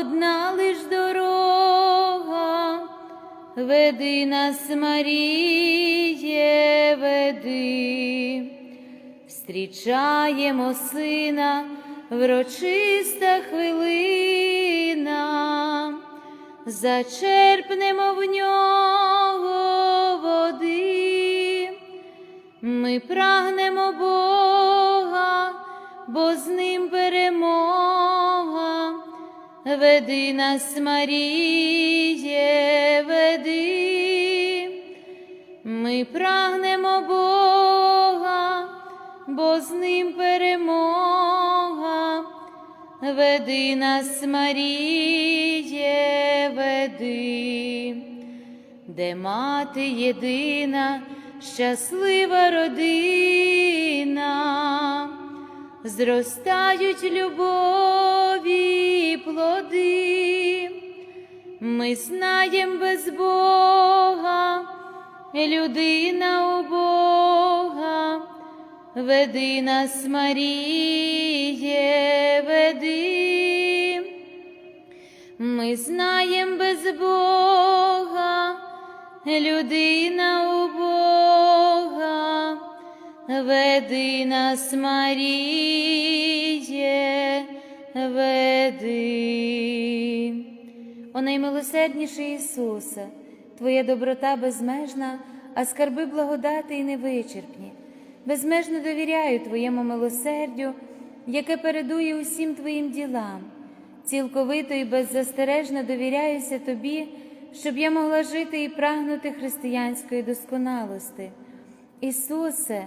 одна лиш дорога, веди нас, Маріє, веди, встрічаємо сина, врочиста хвилина, зачерпнемо в нього води. Ми прагнемо Бога, бо з ним перемога. Веди нас, Маріє, веди. Ми прагнемо Бога, бо з ним перемога. Веди нас, Маріє, веди де мати єдина, щаслива родина, зростають любові плоди, ми знаєм без Бога, людина у Бога, веди нас, Маріє, веди. Ми знаєм без Бога, людина у Бога, веди нас, Маріє, веди. О наймилосердніший Ісусе, Твоя доброта безмежна, а скарби благодати і невичерпні. Безмежно довіряю Твоєму милосердю, яке передує усім Твоїм ділам цілковито і беззастережно довіряюся тобі, щоб я могла жити і прагнути християнської досконалости. Ісусе,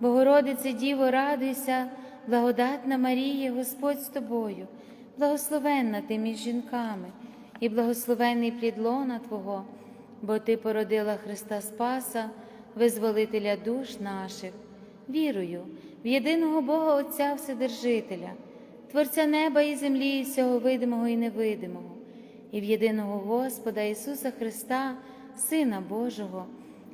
Богородице Діво, радуйся, благодатна Марія, Господь з тобою, благословенна ти між жінками, і благословенний плід лона Твого, бо Ти породила Христа Спаса, визволителя душ наших, вірую в єдиного Бога Отця Вседержителя, Творця неба і землі, і всього видимого і невидимого і в єдиного Господа Ісуса Христа, Сина Божого,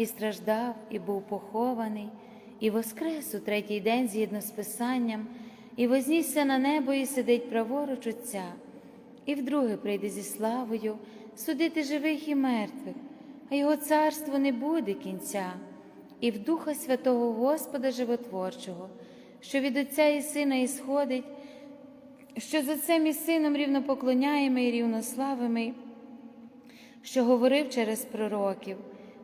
і страждав, і був похований, і воскрес у третій день згідно з Писанням, і вознісся на небо, і сидить праворуч Отця, і вдруге прийде зі славою судити живих і мертвих, а його царство не буде кінця, і в Духа Святого Господа Животворчого, що від Отця і Сина ісходить, що за цим і сином рівнопоклоняємо і рівнославимо, що говорив через пророків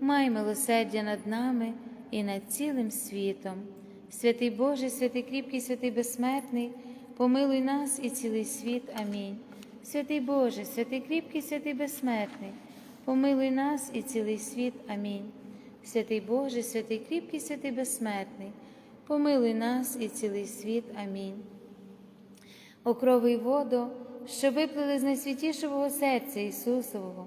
май милосердя над нами і над цілим світом. Святий Боже, святий кріпкий, святий безсмертний, помилуй нас і цілий світ. Амінь. Святий Боже, святий кріпкий, святий безсмертний, помилуй нас і цілий світ. Амінь. Святий Боже, святий кріпкий, святий безсмертний, помилуй нас і цілий світ. Амінь. Окрови й воду, що виплили з найсвятішого серця Ісусового,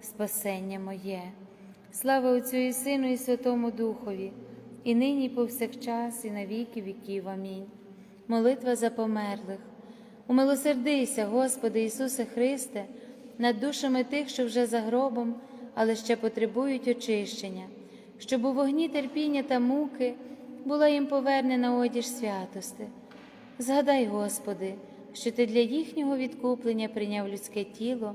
спасення моє. Слава Отцю і Сину, і Святому Духові, і нині, і повсякчас, і на віки віків. Амінь. Молитва за померлих. Умилосердися, Господи Ісусе Христе, над душами тих, що вже за гробом, але ще потребують очищення, щоб у вогні терпіння та муки була їм повернена одіж святости. Згадай, Господи, що Ти для їхнього відкуплення прийняв людське тіло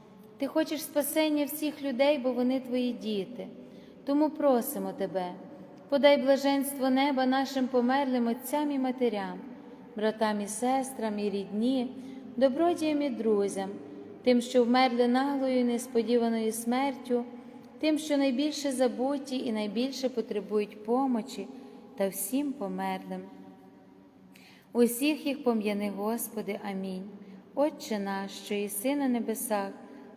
Ти хочеш спасення всіх людей, бо вони Твої діти. Тому просимо Тебе, подай блаженство неба нашим померлим отцям і матерям, братам і сестрам, і рідні, добродіям і друзям, тим, що вмерли наглою і несподіваною смертю, тим, що найбільше забуті і найбільше потребують помочі, та всім померлим. Усіх їх пом'яни, Господи, амінь. Отче наш, що єси на небесах,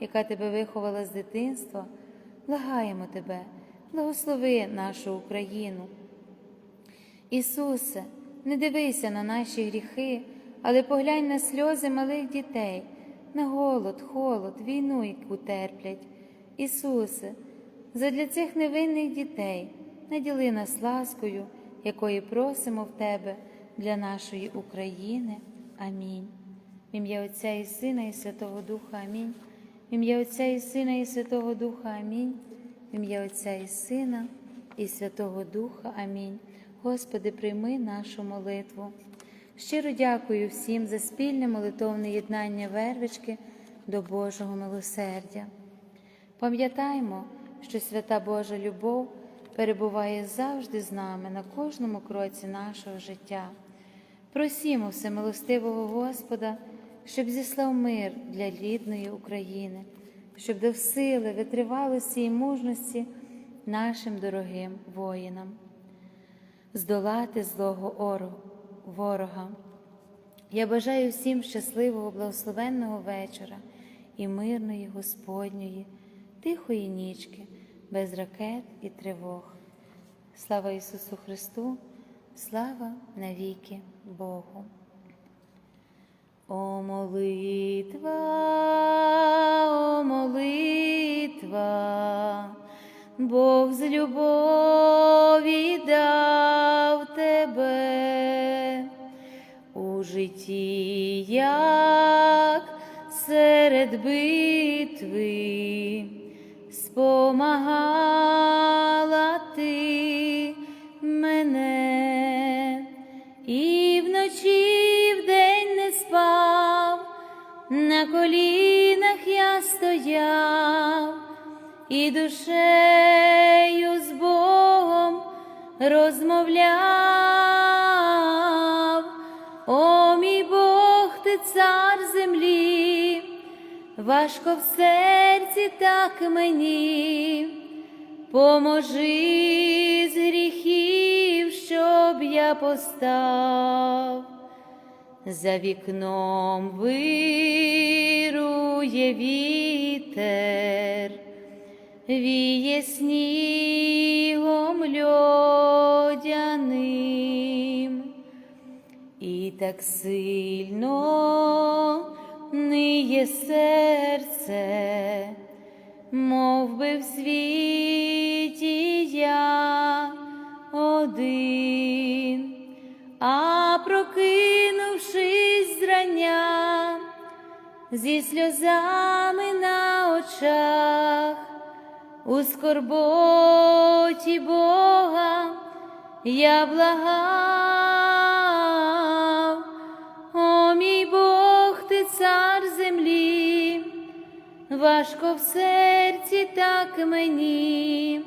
яка Тебе виховала з дитинства, благаємо Тебе, благослови нашу Україну. Ісусе, не дивися на наші гріхи, але поглянь на сльози малих дітей, на голод, холод, війну, яку терплять. Ісусе, задля цих невинних дітей наділи нас ласкою, якої просимо в Тебе для нашої України. Амінь. В ім'я Отця і Сина, і Святого Духа Амінь. Ім'я Отця і Сина, і Святого Духа Амінь. Ім'я Отця і Сина, і Святого Духа Амінь. Господи, прийми нашу молитву. Щиро дякую всім за спільне молитовне єднання вервички до Божого милосердя. Пам'ятаймо, що свята Божа любов перебуває завжди з нами на кожному кроці нашого життя. Просімо всемилостивого Господа, щоб зіслав мир для рідної України, щоб дав сили, витривалості і мужності нашим дорогим воїнам, здолати злого ворога. Я бажаю всім щасливого, благословенного вечора і мирної Господньої, тихої нічки, без ракет і тривог. Слава Ісусу Христу, слава навіки Богу. О молитва, о молитва, Бог з любові дав тебе. У житті, як серед битви, спомагала ти на колінах я стояв, і душею з Богом розмовляв. О, мій Бог, ти цар землі, важко в серці так мені, поможи з гріхів, щоб я постав. За вікном вирує вітер, віє снігом льодяним, і так сильно ниє серце, мов би в світі я один. А прокинувшись зрання, зі сльозами на очах, у скорботі Бога я благав, о мій Бог, ти цар землі, важко в серці так мені.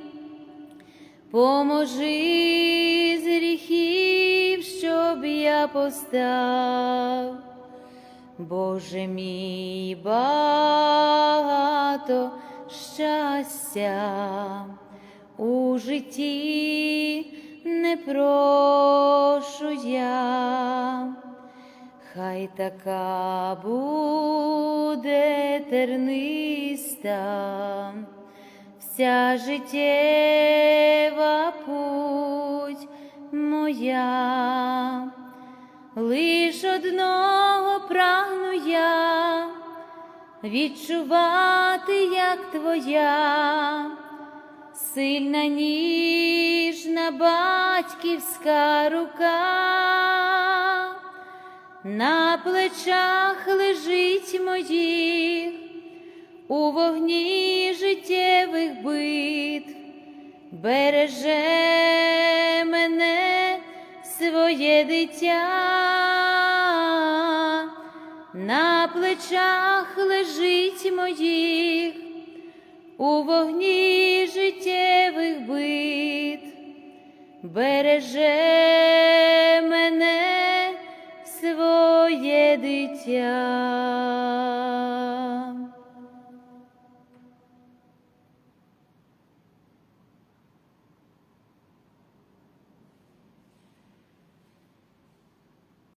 Поможи з гріхів, щоб я постав, Боже мій багато щастя у житті не прошу я, хай така буде терниста вся життєва путь моя, лиш одного прагну я відчувати, як твоя. Сильна ніжна батьківська рука, на плечах лежить моїх у вогні життєвих битв, береже своє дитя, на плечах лежить моїх у вогні життєвих бит, береже мене своє дитя.